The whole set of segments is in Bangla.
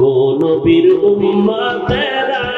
গো নবীর উম্মতেরা।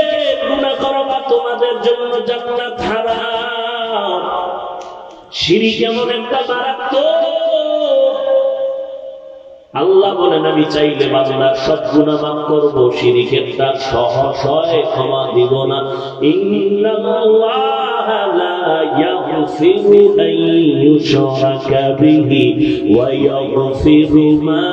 তোমাদের জন্য জান্নাত হারাম। শিরিক এমন একটা মারাত্মক। আল্লাহ বলেন, আমি চাইলে বান্দার সব গুনাহ মাফ করব শিরিকের তার সহজ হয় ক্ষমা দিব না। ইন্নাল্লাহ লা ইয়াগফিরু মা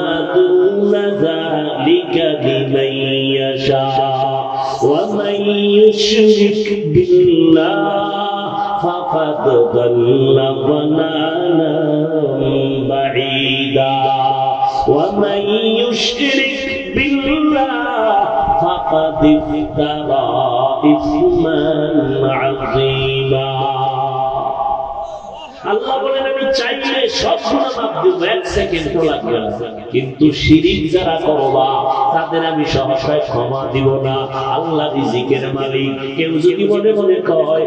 يشرك بالله فقد ضل ضلالا بعيدا. ومن يشرك بالله فقد افترى إثما عظيما. আল্লাহ বলেন, আমি চাইলে সব গুণা দিব এক সেকেন্ড লাগবে না। কিন্তু শিরিক যারা করবা তাদের আমি সহসায় ক্ষমা দিব না। আল্লাহ রিজিকের মালিক। কেউ যদি মনে মনে কয়,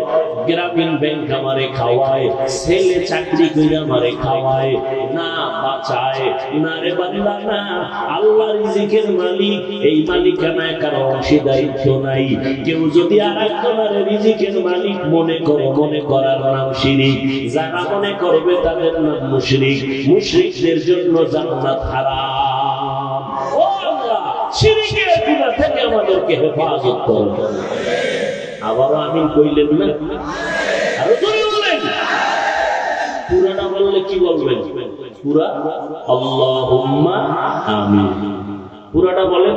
গ্রামীণ ব্যাংক আমারে খাওয়ায়, ছেলে চাকরি করে আমারে খাওয়ায় না, বাঁচায়। না রে বান্দা না আল্লাহ রিজিকের মালিক। এই মালিকানায় কারও অংশীদারিত্ব নাই। কেউ যদি আর একজনের রিজিকের মালিক মনে করো, মনে করার নাম শিরিক। যারা মনে করবে তাদের নাম মুশরিক। মুশরিকদের জন্য জান্নাত হারাম। ও আল্লাহ, শিরিকের গুনাহ থেকে আমাদেরকে হেফাজত করো। আবারও আমিন কইলেন না? আরও জোরে বলেন। পুরাটা বললে কি বলবেন? পুরা আল্লাহুম্মা পুরাটা বলেন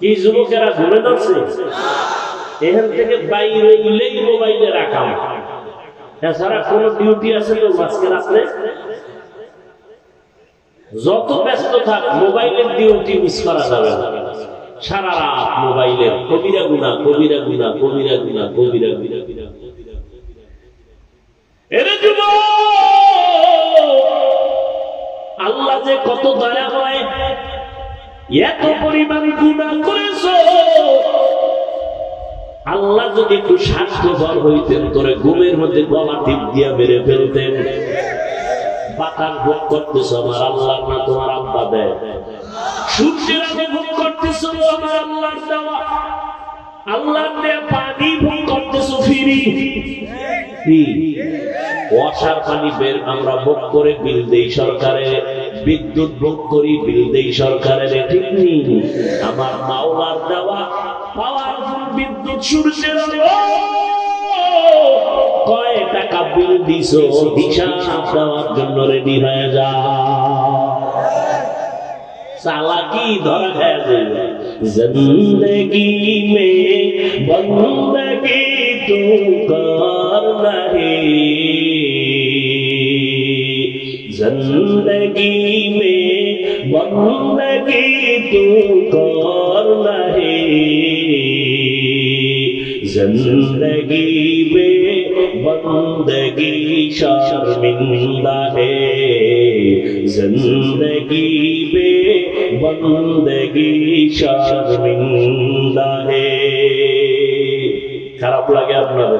কি যুবকেরা ঘুরে এখান থেকে বাইরে গেলেই মোবাইলে এছাড়া কোন ডিউটি আছে তো মাঝকে রাখলে যত ব্যস্ত থাক, মোবাইলের ডিউটি মিস করা যাবে সারা রাত মোবাইলের কবিরা গুনা কবিরা গুনা কবিরা গুনা কবিরা গুনা আল্লাহ যে কত দয়া হয়, এত পরিমাণ গুণা করেছ। আল্লাহ যদি একটু স্বার্থপর হইতেন, তোরে ঘুমের মধ্যে গলা টিপ দিয়া মেরে ফেলতেন। বাতাস ভোগ করতেছ আমার আল্লাহ না তোমার আব্বা দেয়। সূর্যের আলো ভোগ করতেছ আমার আল্লাহর দেওয়া। বিদ্যুৎ ভোগ করি বিল দেই সরকারের ঠিক নেই। আমার মাওলার দেওয়া পাওয়ারফুল বিদ্যুৎ কয় টাকা বিল দিছো? হিসাব দেওয়ার জন্য রেডি হয়ে যা। চালাকি ধরা খায় যাবে। زندگی میں بندگی تو کار نہیں زندگی میں بندگی تو کار نہیں زندگی میں بندگی شرمندہ ہے۔ زندگی বন্দেগি শর্মিন্দা হে। খারাপ লাগে আপনার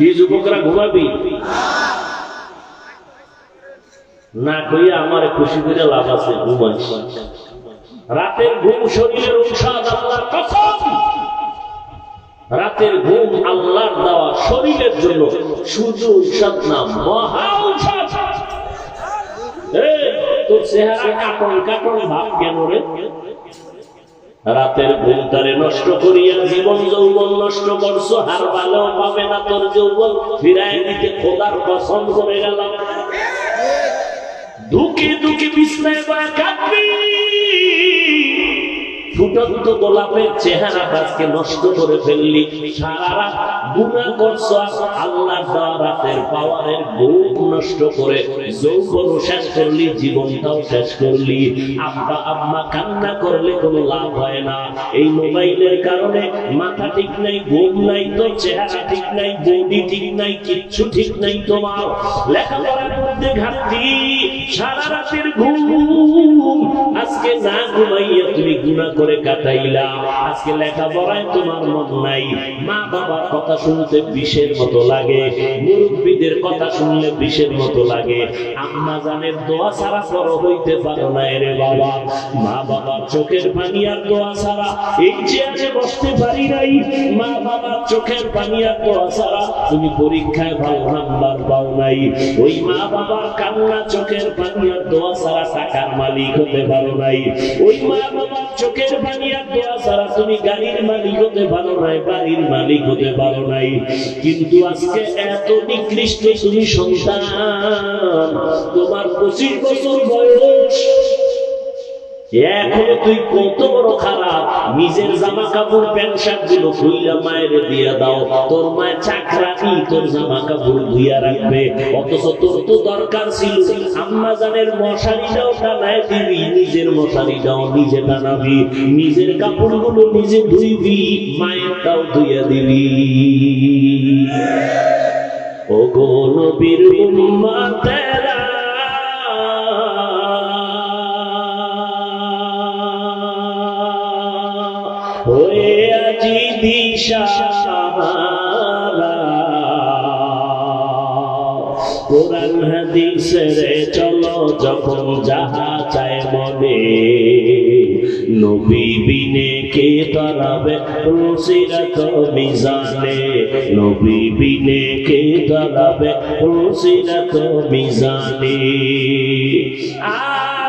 এই যুবকরা ঘুমাবি? না কইয়া আমার খুশি করে লাভ আছে ঘুমাইস রাতের ঘুম শরীরের উৎসাদ আল্লাহর কসম। রাতের ঘুম আল্লাহর দেওয়া শরীরের জন্য সুযোগ উৎসাদ মহা রাতের ঘুমটারে নষ্ট করিয়া জীবন যৌবন নষ্ট করছ, হার ভালো পাবে না তোর যৌবন। ফিরায় দিতে খোদার পছন্দ করে গেলাম। দুঃখে বিছনায় করা কাঁদবি। ফুটন্ত গোলাপের চেহারা আজকে নষ্ট করে ফেললি। সারা রাত গুণা করছ, আল্লাহ রাতের পাওয়ারের ভোগ নষ্ট করে যৌবনও শেষ করলি, জীবনটাও শেষ করলি। আব্বা, আম্মা কান্না করলে কোনো লাভ হয় না। এই মোবাইলের কারণে মাথা ঠিক নাই, ঘুম নাই তো, চেহারা ঠিক নাই, বডি ঠিক নাই, কিচ্ছু ঠিক নাই তোমার। লেখাপড়ার মধ্যে ঘাটতি, সারা রাতের ঘুম। আজকে না ঘুমাইয়া তুমি গুণা করে কাটাইলা। আজকে লেখাপড়ায় তোমার মন নাই। মা বাবার কথা শুনতে বিষের মতো লাগে। মুরব্বীদের কথা শুনলে বিষের মতো লাগে। আম্মা জানের দোয়া ছাড়া বড় হইতে পারো না রে বাবা। মা বাবার চোখের পানি আর দোয়া ছাড়া এই চেয়ারে বসতে পারি নাই। মা বাবার চোখের পানি আর দোয়া ছাড়া তুমি পরীক্ষায় ভালো নাম্বার পাও নাই। ওই মা বাবার কান্না, চোখের পানি আর দোয়া ছাড়া টাকার মালিক হতে পারো নাই। ওই মা বাবার চোখের পানি আর দোয়া ছাড়া তুমি গাড়ির মালিক হতে পারো নাই, বাড়ির মালিক হতে পারো নাই। কিন্তু আজকে এত নিকৃষ্ট তুমি সন্তান, তোমার পঁচিশ বছর বয়স। নিজের জামা কাপড় প্যান্ট শার্টগুলো দাও তোর মায়ের চাকরানি জামা কাপড় ধুইয়া মশারিটাও টানায় দিবি নিজের নিজে টানাবি নিজের কাপড়গুলো নিজে ধুইবি মায়েরটাও ধুইয়া দিবি ও গো নবীর উম্মাতেরা দিশাহারা কোরআন হাদিসের চলো যখন যাহা চায় মনে। নবী বিনে কে দাঁড়াবে রসিরাত মিজানে? নবী বিনে কে দাঁড়াবে রসিরাত মিজানে? আজ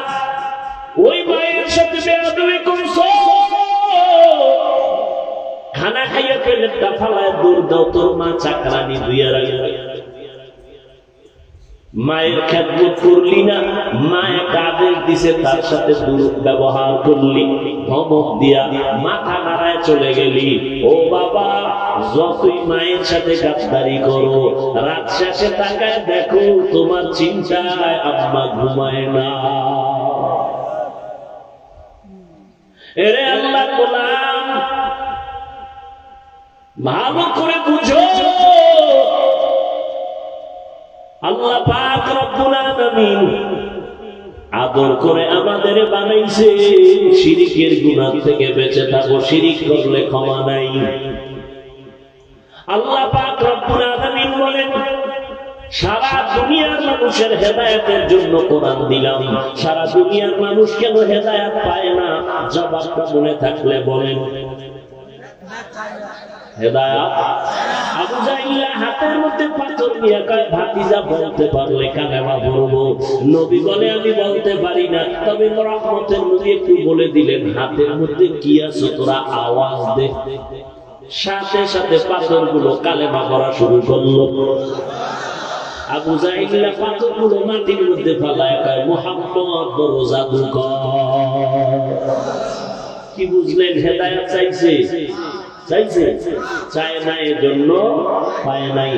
প্লেটটা ফালায় মা মায়ের খেদমত করলি না মায়ের আদেশ দিছে তার সাথে ব্যবহার করলি, ধমক দিয়া মাথা নাড়ায় চলে গেলি। ও বাবা, যতই মায়ের সাথে গাছদারি করো, রাত শেষে তাকায় দেখো তোমার চিন্তায় আম্মা ঘুমায় না। এরে আল্লাহ গোলাম ভালো করে বুঝো। আল্লাহ পাক রব্বুল আলামিন আদর করে আমাদের বানাইছে। শিরিকের গুনাহ থেকে বেঁচে থাকো, শিরিক করলে ক্ষমা নাই। আল্লাহ পাক রব্বুল আলামিন বলেন, সারা দুনিয়ার মানুষের হেদায়েতের জন্য কোরআন দিলাম। সারা দুনিয়ার মানুষ কেন হেদায়েত পায় না? জবাবটা মনে থাকলে বলেন। হেদায়াত। আবু জাইল্লা হাতের মধ্যে পাথর নিয়ে কয়, ভাতিজা বলতে কালেমা বলব নবী বলে, আমি বলতে পারি তবে রহমতের নবী একটু বলে দিলেন, হাতের মধ্যে কি আছে তোরা আওয়াজ দে। সাথে সাথে পাথরগুলো কালেমা করা শুরু করল। আবু জাইল্লা পাথরগুলো মাটির মধ্যে ফালায় কয়, মোহাম্মদ বড় কি বুঝলেন, হেদায়াত চাইছে? চাইছে চায় না এজন্য পায় নাই।